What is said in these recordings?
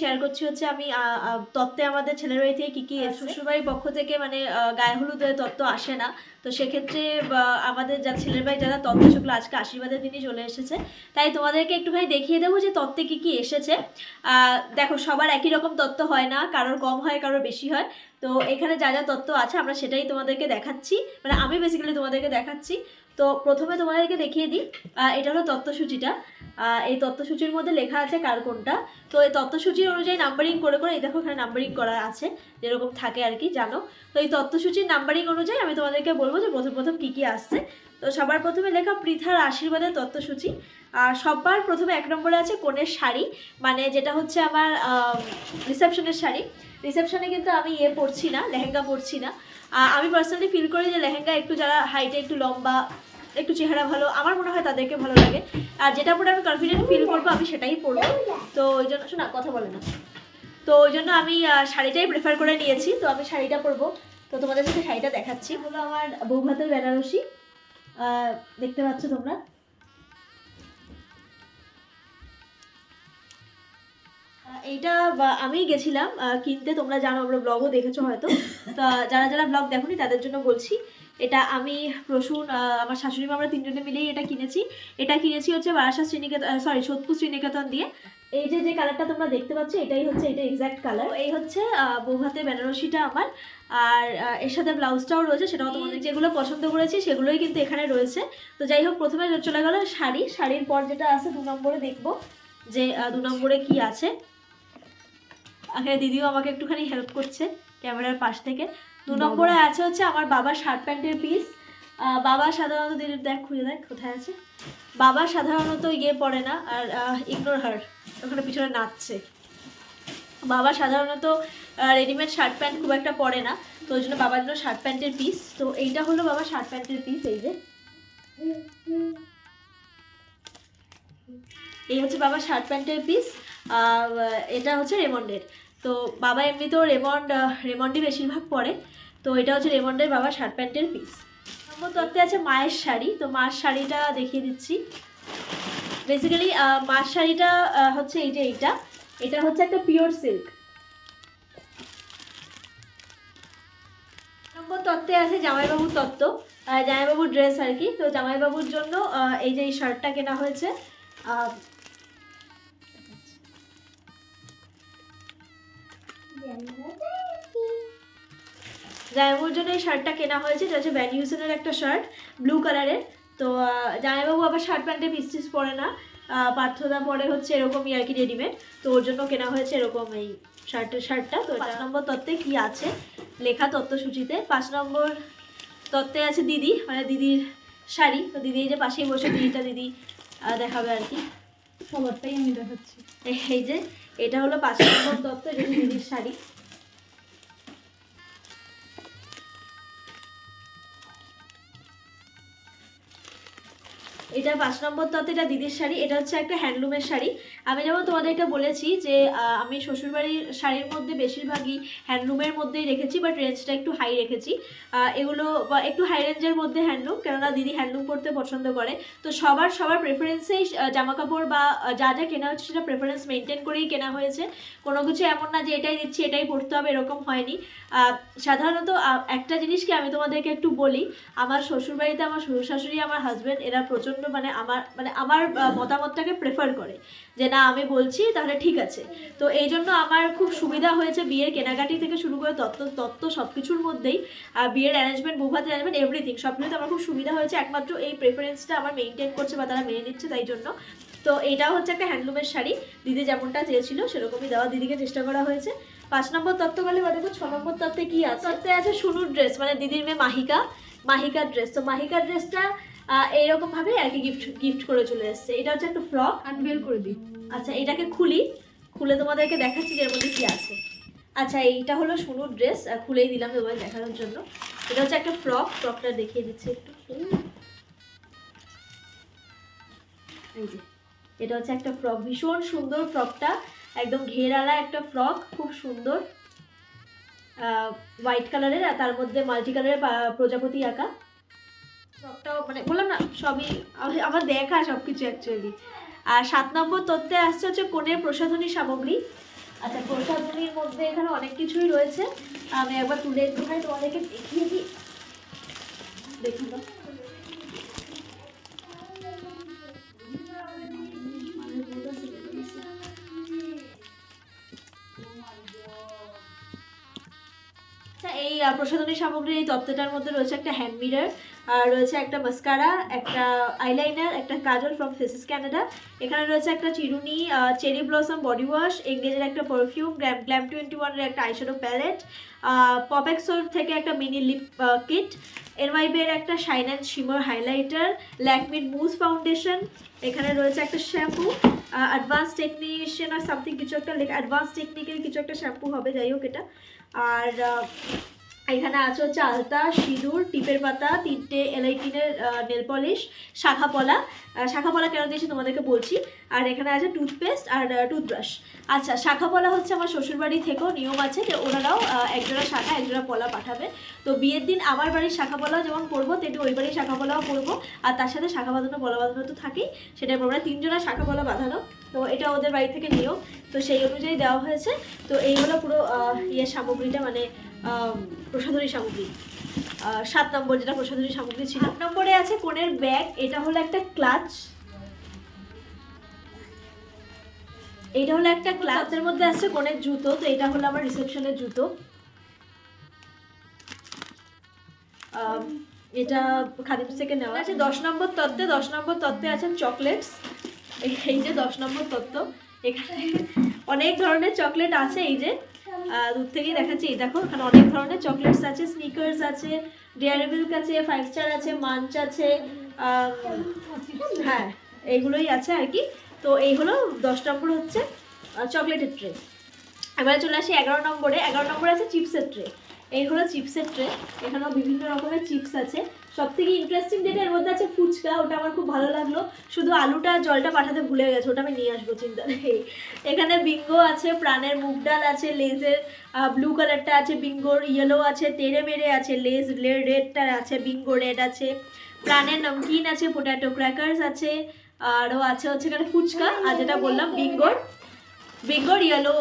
Share করছি হচ্ছে আমি তত্ত্বে আমাদের ছেলের বাড়ি থেকে কী কী এসে শ্বশুরবাড়ির পক্ষ থেকে মানে গায়ে হলুদের তত্ত্ব আসে না। তো সেক্ষেত্রে আমাদের যা ছেলের বাড়ি যারা তত্ত্ব সেগুলো আজকে আশীর্বাদের দিনই চলে এসেছে। তাই তোমাদেরকে একটুখানি দেখিয়ে দেবো যে তত্ত্বে কী কী এসেছে। দেখো সবার একই রকম তত্ত্ব হয় না কারোর কম হয় কারোর বেশি হয়। তো এখানে যা যা তত্ত্ব আছে আমরা সেটাই তোমাদেরকে দেখাচ্ছি। মানে আমি বেসিক্যালি তোমাদেরকে দেখাচ্ছি। তো প্রথমে তোমাদেরকে দেখিয়ে দিই এটা হলো তত্ত্বসূচিটা। এই তত্ত্বসূচির মধ্যে লেখা আছে কার কোনটা। তো এই তত্ত্বসূচির অনুযায়ী নাম্বারিং করে করে এই দেখো এখানে নাম্বারিং করা আছে, যেরকম থাকে আর কি, জানো? তো এই তত্ত্বসূচির নাম্বারিং অনুযায়ী আমি তোমাদেরকে বলব যে প্রথম প্রথম কী কী আসছে। তো সবার প্রথমে লেখা পৃথার আশীর্বাদের তত্ত্বসূচি আর সবার প্রথমে এক নম্বরে আছে কনের শাড়ি মানে যেটা হচ্ছে আমার রিসেপশনের শাড়ি রিসেপশনে কিন্তু আমি ইয়ে পরছি না, লেহেঙ্গা পরছি না। আমি পার্সোনালি ফিল করি যে লেহেঙ্গা একটু যারা হাইটে একটু লম্বা একটু চেহারা ভালো, আমার মনে হয় তাদেরকে ভালো লাগে। আর যেটা পরে আমি কনফিডেন্ট ফিল করব, আমি সেটাই পরবো তো ওই জন্য, শোনা, কথা বলে না। তো ওই জন্য আমি শাড়িটাই প্রেফার করে নিয়েছি। তো আমি শাড়িটা পরবো। তো তোমাদের সাথে শাড়িটা দেখাচ্ছি। হলো আমার বৌভাতের বেনারসি। দেখতে পাচ্ছ তোমরা। এইটা আমি গেছিলাম। কিনতে, তোমরা জানো, আমরা ব্লগও দেখেছ হয়তো। তা যারা যারা ব্লগ দেখোনি, তাদের জন্য বলছি। এটা আমি প্রসূন আমার শাশুড়ি আমরা তিনজনে মিলেই এটা কিনেছি। এটা কিনেছি হচ্ছে বারাসা শ্রীনিকেতন সরি সোদপুর শ্রীনিকেতন দিয়ে। এই যে যে কালারটা তোমরা দেখতে পাচ্ছ এটাই হচ্ছে এটা এক্স্যাক্ট কালার এই হচ্ছে আহ, বৌভাতের বেনারসিটা আমার। আর এর সাথে ব্লাউজটাও রয়েছে সেটাও তোমাদের যেগুলো পছন্দ করেছি সেগুলোই কিন্তু এখানে রয়েছে। তো যাই হোক প্রথমে চলে গেল শাড়ি। শাড়ির পর যেটা আছে দু নম্বরে দেখব যে দু নম্বরে কি আছে। এখানে দিদিও আমাকে একটুখানি হেল্প করছে ক্যামেরার পাশ থেকে। দু নম্বরে আছে হচ্ছে আমার বাবার শার্ট প্যান্টের পিস বাবা সাধারণত দেখ, খুঁজে দেখ, কোথায় আছে? বাবা সাধারণত ইয়ে পড়ে না, আর ইগনোর হার ওখানে পিছনে নাচছে। বাবা সাধারণত রেডিমেড শার্ট প্যান্ট খুব একটা পরে না, তো ওই জন্য বাবার জন্য শার্ট প্যান্টের পিস তো এইটা হলো বাবা শার্ট প্যান্টের পিস এই যে। এই হচ্ছে বাবার শার্ট প্যান্টের পিস এটা হচ্ছে রেমন্ডের। তো বাবা এমনিতেও রেমন্ড রেমন্ডই বেশিরভাগ পরে। তো এটা হচ্ছে রেমন্ডের বাবা শার্ট প্যান্টের পিস নম্বর তত্ত্বে আছে মায়ের শাড়ি তো মায়ের শাড়িটা দেখিয়ে দিচ্ছি। বেসিক্যালি মার শাড়িটা হচ্ছে এই যে এইটা। এটা হচ্ছে একটা পিওর সিল্ক নম্বর তত্ত্বে আছে জামাইবাবুর তত্ত্ব জামাইবাবুর ড্রেস আর কি। তো জামাইবাবুর জন্য এই যে এই শার্টটা কেনা হয়েছে আহ, জামাইবাবুর জন্য এই শার্টটা কেনা হয়েছে এটা হচ্ছে ভ্যান ইউসনের একটা শার্ট ব্লু কালারের তো জামাইবাবু আবার শার্ট প্যান্টে পিস টিস পরে না পার্থদা পরে হচ্ছে এরকমই আর কি রেডিমেড তো ওর জন্য কেনা হয়েছে এরকম এই শার্টের শার্টটা। তো পাঁচ নম্বর তত্ত্বে কি আছে? লেখা তত্ত্বসূচিতে। পাঁচ নম্বর তত্ত্বে আছে দিদি মানে দিদির শাড়ি। তো দিদি এই যে পাশেই বসে দিদিটা দিদি দেখাবে আর কি। সবারটাই আমি দেখাচ্ছি। এই- এই যে এটা হলো পাঁচ নম্বর তত্ত্ব এটা দিদির শাড়ি। এটা পাঁচ নম্বর তত্ত্ব এটা দিদির শাড়ি, এটা হচ্ছে একটা হ্যান্ডলুমের শাড়ি। আমি যেমন তোমাদেরকে বলেছি যে আমি শ্বশুরবাড়ির শাড়ির মধ্যে বেশিরভাগই হ্যান্ডলুমের মধ্যেই রেখেছি বাট রেঞ্জটা একটু হাই রেখেছি। এগুলো, বা একটু হাই রেঞ্জের মধ্যে হ্যান্ডলুম, কেননা দিদি হ্যান্ডলুম পরতে পছন্দ করে। তো সবার সবার প্রেফারেন্সেই জামা কাপড় বা যা যা কেনা হচ্ছে সেটা প্রেফারেন্স মেনটেন করেই কেনা হয়েছে। কোনো কিছু এমন না যে এটাই দিচ্ছি, এটাই পড়তে হবে, এরকম হয়নি। সাধারণত একটা জিনিস কি আমি তোমাদেরকে একটু বলি, আমার শ্বশুরবাড়িতে আমার শ্বশুর শাশুড়ি আমার হাজব্যান্ড এরা প্রচণ্ড মানে আমার মানে আমার মতামতটাকে প্রেফার করে যে না, আমি বলছি, তাহলে ঠিক আছে। তো এই জন্য আমার খুব সুবিধা হয়েছে বিয়ের কেনাকাটি থেকে শুরু করে তত্ত্ব তত্ত্ব সব কিছুর মধ্যেই। আর বিয়ের অ্যারেঞ্জমেন্ট বৌভাত অ্যারেঞ্জমেন্ট এভরিথিং সব কিছুতে আমার খুব সুবিধা হয়েছে। একমাত্র এই প্রেফারেন্সটা আমার মেনটেন করছে বা তারা মেনে নিচ্ছে তাই জন্য। তো এইটাও হচ্ছে একটা হ্যান্ডলুমের শাড়ি। দিদি যেমনটা চেয়েছিল, সেরকমই দেওয়া দিদিকে চেষ্টা করা হয়েছে। পাঁচ নম্বর তত্ত্ব বলে বা দেখো, ছ নম্বর তত্ত্বে কি আছে? তত্ত্বে আছে শুনুর ড্রেস মানে দিদির মেয়ে মাহিকা, মাহিকার ড্রেস তো মাহিকার ড্রেসটা এইরকম ভাবে আর কি গিফট গিফট করে চলে এসছে। এটা হচ্ছে একটা ফ্রক আনবেল করে দিই। আচ্ছা এটাকে খুলি। খুলে তোমাদেরকে দেখাচ্ছি যে এর মধ্যে কি আছে। আচ্ছা এইটা হলো সুনুর ড্রেস খুলেই দিলাম তোমাদের দেখানোর জন্য। এটা হচ্ছে একটা ফ্রক ফ্রকটা দেখিয়ে দিচ্ছি একটু। এই যে এটা হচ্ছে একটা ফ্রক ভীষণ সুন্দর ফ্রকটা একদম ঘেরালা একটা ফ্রক খুব সুন্দর। হোয়াইট কালারের আর তার মধ্যে মাল্টি কালারের প্রজাপতি আঁকা। ফ্রকটাও মানে বললাম না, সবই আমার- দেখা সব কিছু অ্যাকচুয়ালি আর সাত নম্বর তত্ত্বে আসছে হচ্ছে কোণের প্রসাধনী সামগ্রী। আচ্ছা প্রসাধনীর মধ্যে এখানে অনেক কিছুই রয়েছে। আমি একবার তুলে একটুখানি তোমাদেরকে দেখিয়ে দিই। দেখুন তো। প্রসাধনী সামগ্রীর এই তত্ত্বটার মধ্যে রয়েছে একটা হ্যান্ড মিরার আর রয়েছে একটা মাস্কারা একটা আইলাইনার একটা কাজল ফ্রম ফেসিস ক্যানাডা এখানে রয়েছে একটা চিরুনি চেরি ব্লসম বডি ওয়াশ এঙ্গেজের একটা পারফিউম গ্ল্যাম গ্ল্যাম টোয়েন্টি ওয়ানের একটা আইশ্যাডো প্যালেট পপেক্সোর থেকে একটা মিনি লিপ কিট এনওয়াইবের একটা শাইন অ্যান্ড শিমর হাইলাইটার ল্যাকমিড মুজ ফাউন্ডেশন এখানে রয়েছে একটা শ্যাম্পু অ্যাডভান্স টেকনিশিয়ান আর সামথিং কিছু একটা অ্যাডভান্স টেকনিকের কিছু একটা শ্যাম্পু হবে, যাই হোক এটা। আর এখানে আছে হচ্ছে আলতা সিঁদুর টিপের পাতা তিনটে এলাইটিনের নেল পলিশ শাখা পলা। আহ, শাখা পলা কেন দিয়েছি তোমাদেরকে বলছি? আর এখানে আছে টুথপেস্ট আর টুথব্রাশ আচ্ছা শাখা পলা হচ্ছে আমার শ্বশুরবাড়ি থেকেও নিয়ম আছে যে ওনারাও একজোড়া শাখা একজোড়া পলা পাঠাবে। তো বিয়ের দিন আমার বাড়ির শাখা পলাও যেমন করব তেমনি ওই বাড়ির শাখা পলাও করব। আর তার সাথে শাখা বাঁধানো পলা বাঁধানো তো থাকেই সেটা আমরা তিনজনা শাখা পলা বাঁধানো। তো এটা ওদের বাড়ি থেকে নিয়ম। তো সেই অনুযায়ী দেওয়া হয়েছে। তো এই হলো পুরো ইয়ের সামগ্রীটা মানে প্রসাধনী সামগ্রী। সাত নম্বর যেটা প্রসাধনী সামগ্রী ছিল নম্বরে আছে কোনের ব্যাগ, এটা হলো একটা ক্লাচ। এটা হলো একটা ক্লাচের মধ্যে আছে কোনের জুতো, তো এটা হলো আমার রিসেপশনের জুতো। এটা খাদিমস থেকে নেওয়া আছে। দশ নম্বর তত্ত্বে, দশ নম্বর তত্ত্বে আছে চকলেটস। এই যে দশ নম্বর তত্ত্ব, এখানে অনেক ধরনের চকলেট আছে, এই যে। দূর থেকেই দেখাচ্ছি। দেখো, এখানে অনেক ধরনের চকলেটস আছে স্নিকার্স আছে ডেয়ারি মিল্ক আছে ফাইভ স্টার আছে মাঞ্চ আছে হ্যাঁ এইগুলোই আছে আর কি। তো এই হলো দশ নম্বর হচ্ছে চকলেটের ট্রে এবারে চলে আসি এগারো নম্বরে। এগারো নম্বরে আছে চিপসের ট্রে এই হলো চিপসের ট্রে এখানেও বিভিন্ন রকমের চিপস আছে। সব থেকে ইন্টারেস্টিং যেটা এর মধ্যে আছে ফুচকা, ওটা আমার খুব ভালো লাগল। শুধু আলুটা জলটা পাঠাতে ভুলে গেছে, ওটা আমি নিয়ে আসব, চিন্তা নেই। এখানে বিঙ্গো আছে, প্রাণের মুগ ডাল আছে লেজের ব্লু কালারটা আছে বিঙ্গোর ইয়েলো আছে, তেরে মেরে আছে লেজ রেডটা আছে বিঙ্গো রেড আছে। প্রাণের নমকিন আছে পোট্যাটো ক্র্যাকার্স আছে আরও আছে হচ্ছে এখানে ফুচকা, আর যেটা বললাম বিঙ্গোর বেঙ্গর ইয়েলো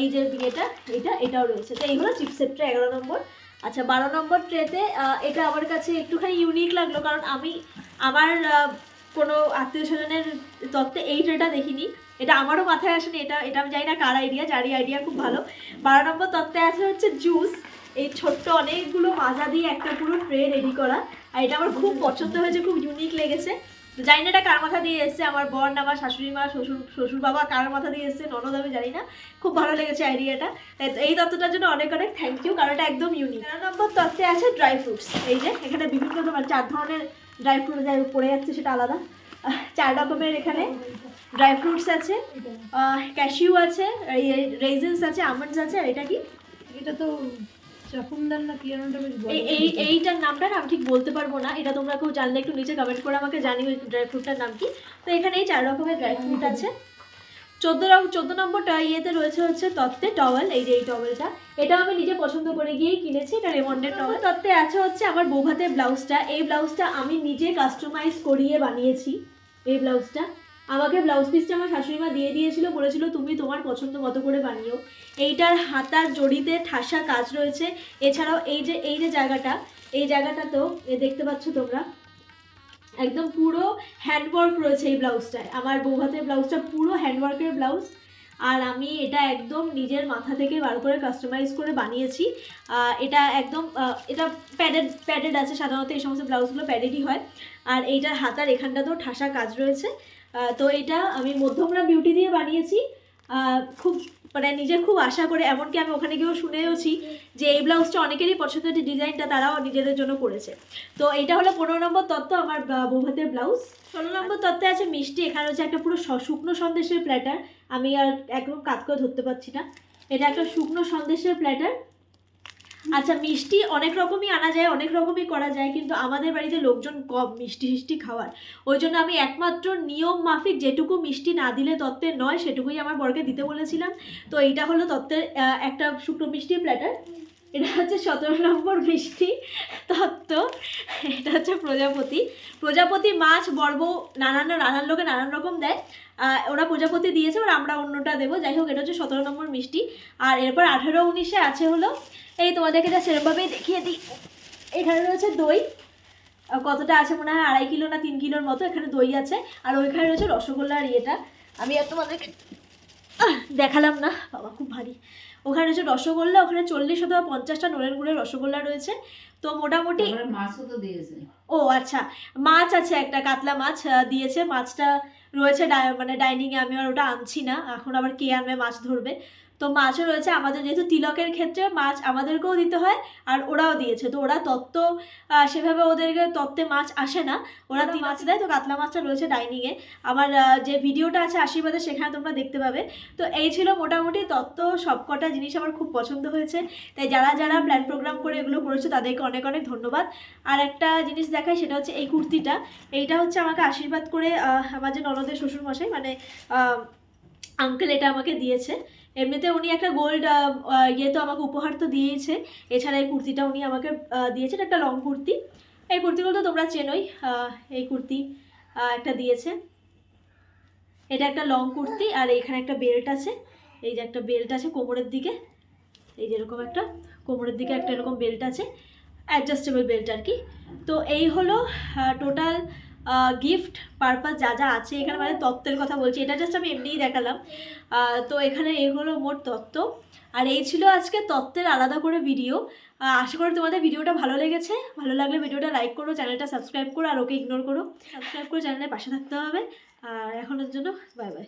এই যে ইয়েটা এটা, এটাও রয়েছে। তো এইগুলো চিপসেটটা এগারো নম্বর। আচ্ছা বারো নম্বর ট্রেতে এটা আমার কাছে একটুখানি ইউনিক লাগল, কারণ আমি আমার কোনো আত্মীয় স্বজনের তত্ত্বে এই ট্রেটা দেখিনি। এটা আমারও মাথায় আসেনি, এটা এটা আমি জানি না কার আইডিয়া যারই আইডিয়া খুব ভালো। বারো নম্বর তত্ত্বে আছে হচ্ছে জুস এই ছোট্ট অনেকগুলো মাজা দিয়ে একটা পুরো ট্রে রেডি করা। আর এটা আমার খুব পছন্দ হয়েছে, খুব ইউনিক লেগেছে। তো জানি না এটা কার মাথা দিয়ে এসছে আমার বর না আমার শাশুড়ি মা শ্বশুর শ্বশুর বাবা কার মাথা দিয়ে এসছে ননদ আমি জানি না। খুব ভালো লেগেছে আইডিয়াটা। এই তত্ত্বটার জন্য অনেক অনেক থ্যাংক ইউ কারণ এটা একদম ইউনিক তেরো নম্বর তত্ত্বে আছে ড্রাই ফ্রুটস এই যে এখানে বিভিন্ন ধরনের চার ধরনের ড্রাই ফ্রুট যাই পড়ে যাচ্ছে সেটা আলাদা। চার রকমের এখানে ড্রাই ফ্রুটস আছে ক্যাশিউ আছে রেজেন্স আছে আমন্ডস আছে আর এটা কি? এটা তো চকুন্দার না কি যেন বেশ এই এই এইটার নামটা আমি ঠিক বলতে পারব না। এটা তোমরা কেউ জানলে একটু নিচে কমেন্ট করে আমাকে জানিও ড্রাই ফ্রুটটার নাম কি। তো এখানে এই চার রকমের ড্রাই ফ্রুট আছে। চোদ্দ চোদ্দ নম্বরটা ইয়েতে রয়েছে হচ্ছে তত্ত্বে টওয়েল এই যে এই টওয়েলটা এটাও আমি নিজে পছন্দ করে গিয়েই কিনেছি। এটা রেমন্ডের টওয়েল তত্ত্বে আছে হচ্ছে আমার বৌভাতের ব্লাউজটা। এই ব্লাউজটা আমি নিজে কাস্টমাইজ করিয়ে বানিয়েছি। এই ব্লাউজটা। আমাকে ব্লাউজ পিসটা আমার শাশুড়ি মা দিয়ে দিয়েছিল, বলেছিল, তুমি তোমার পছন্দ মতো করে বানিও। এইটার হাতার জড়িতে ঠাসা কাজ রয়েছে। এছাড়াও এই যে এই যে জায়গাটা, এই জায়গাটাতেও এ দেখতে পাচ্ছ তোমরা, একদম পুরো হ্যান্ডওয়ার্ক রয়েছে এই ব্লাউজটায় আমার বৌভাতের ব্লাউজটা পুরো হ্যান্ডওয়ার্কের ব্লাউজ আর আমি এটা একদম নিজের মাথা থেকে বার করে কাস্টমাইজ করে বানিয়েছি। এটা একদম এটা প্যাডেড প্যাডেড আছে। সাধারণত এই সমস্ত ব্লাউজগুলো প্যাডেডই হয়। আর এইটার হাতার এখানটাতেও ঠাসা কাজ রয়েছে। তো এটা আমি মধ্যমরা বিউটি দিয়ে বানিয়েছি। খুব মানে নিজে খুব আশা করে, এমনকি আমি ওখানে গিয়েও শুনেওছি যে এই ব্লাউজটা অনেকেরই পছন্দের যে ডিজাইনটা তারাও নিজেদের জন্য করেছে। তো এটা হলো পনেরো নম্বর তত্ত্ব আমার বৌভাতের ব্লাউজ ষোলো নম্বর তত্ত্বে আছে মিষ্টি, এখানে হচ্ছে একটা পুরো শুকনো সন্দেশের প্ল্যাটার আমি আর একদম কাত করে ধরতে পারছি না। এটা একটা শুকনো সন্দেশের প্ল্যাটার আচ্ছা মিষ্টি অনেক রকমই আনা যায়, অনেক রকমই করা যায়, কিন্তু আমাদের বাড়িতে লোকজন কম মিষ্টি মিষ্টি খাওয়ার। ওই জন্য আমি একমাত্র নিয়ম মাফিক যেটুকু মিষ্টি না দিলে তত্ত্বের নয়, সেটুকুই আমার বরকে দিতে বলেছিলাম। তো এইটা হলো তত্ত্বের একটা শুকনো মিষ্টির প্ল্যাটার এটা হচ্ছে সতেরো নম্বর মিষ্টি তত্ত্ব। এটা হচ্ছে প্রজাপতি। প্রজাপতি মাছ বর্ব নানান নানান লোকে নানান রকম দেয়। ওরা প্রজাপতি দিয়েছে ওরা আমরা অন্যটা দেবো। যাই হোক, এটা হচ্ছে সতেরো নম্বর মিষ্টি। আর এরপর আঠেরো উনিশে আছে হলো, এই তোমাদেরকে যা সেরকমভাবেই দেখিয়ে দিই। এখানে রয়েছে দই। কতটা আছে মনে হয়, আড়াই কিলো না তিন কিলোর মতো এখানে দই আছে। আর ওইখানে রয়েছে রসগোল্লার ইয়েটা। আমি আর তোমাদেরকে দেখালাম না বাবা খুব ভারী। ওখানে হচ্ছে রসগোল্লা ওখানে চল্লিশ অথবা পঞ্চাশটা নোরের গুড়ের রসগোল্লা রয়েছে। তো মোটামুটি মাছও তো দিয়েছে। ও আচ্ছা। মাছ আছে একটা কাতলা মাছ দিয়েছে। মাছটা রয়েছে মানে ডাইনিংয়ে আমি আর ওটা আনছি না। এখন আবার কে আনবে মাছ ধরবে। তো মাছও রয়েছে আমাদের যেহেতু তিলকের ক্ষেত্রে মাছ আমাদেরকেও দিতে হয় আর ওরাও দিয়েছে। তো ওরা তত্ত্ব সেভাবে ওদেরকে তত্ত্বে মাছ আসে না। ওরা তিন মাছ দেয় তো কাতলা মাছটা রয়েছে ডাইনিংয়ে আমার যে ভিডিওটা আছে আশীর্বাদে সেখানে তোমরা দেখতে পাবে। তো এই ছিল মোটামুটি তত্ত্ব সবকটা জিনিস আমার খুব পছন্দ হয়েছে। তাই যারা যারা প্ল্যান প্রোগ্রাম করে এগুলো করেছে তাদেরকে অনেক অনেক ধন্যবাদ। আর একটা জিনিস দেখাই সেটা হচ্ছে এই কুর্তিটা। এইটা হচ্ছে আমাকে আশীর্বাদ করে আমার যে ননদের শ্বশুরমশাই মানে আঙ্কেল এটা আমাকে দিয়েছে। এমনিতে উনি একটা গোল্ড ইয়ে তো আমাকে উপহার তো দিয়েছে। এছাড়া এই কুর্তিটা উনি আমাকে আহ, দিয়েছে একটা লং কুর্তি। এই কুর্তিগুলো তো তোমরা চেনোই এই কুর্তি একটা দিয়েছে। এটা একটা লং কুর্তি আর এখানে একটা বেল্ট আছে। এই যে একটা বেল্ট আছে কোমরের দিকে। এই যেরকম একটা কোমরের দিকে একটা এরকম বেল্ট আছে। অ্যাডজাস্টেবল বেল্ট আর কি। তো এই হলো টোটাল গিফট পারপাস যা যা আছে এখানে মানে তত্ত্বের কথা বলছি এটা জাস্ট আমি এমনিই দেখালাম। তো এখানে এগুলো হলো মোট তত্ত্ব। আর এই ছিল আজকে তত্ত্বের আলাদা করে ভিডিও আশা করি তোমাদের ভিডিওটা ভালো লেগেছে। ভালো লাগলে ভিডিওটা লাইক করো চ্যানেলটা সাবস্ক্রাইব করো আর ওকে ইগনোর করো। সাবস্ক্রাইব করে চ্যানেলের পাশে থাকতে হবে। আর এখনের জন্য বাই বাই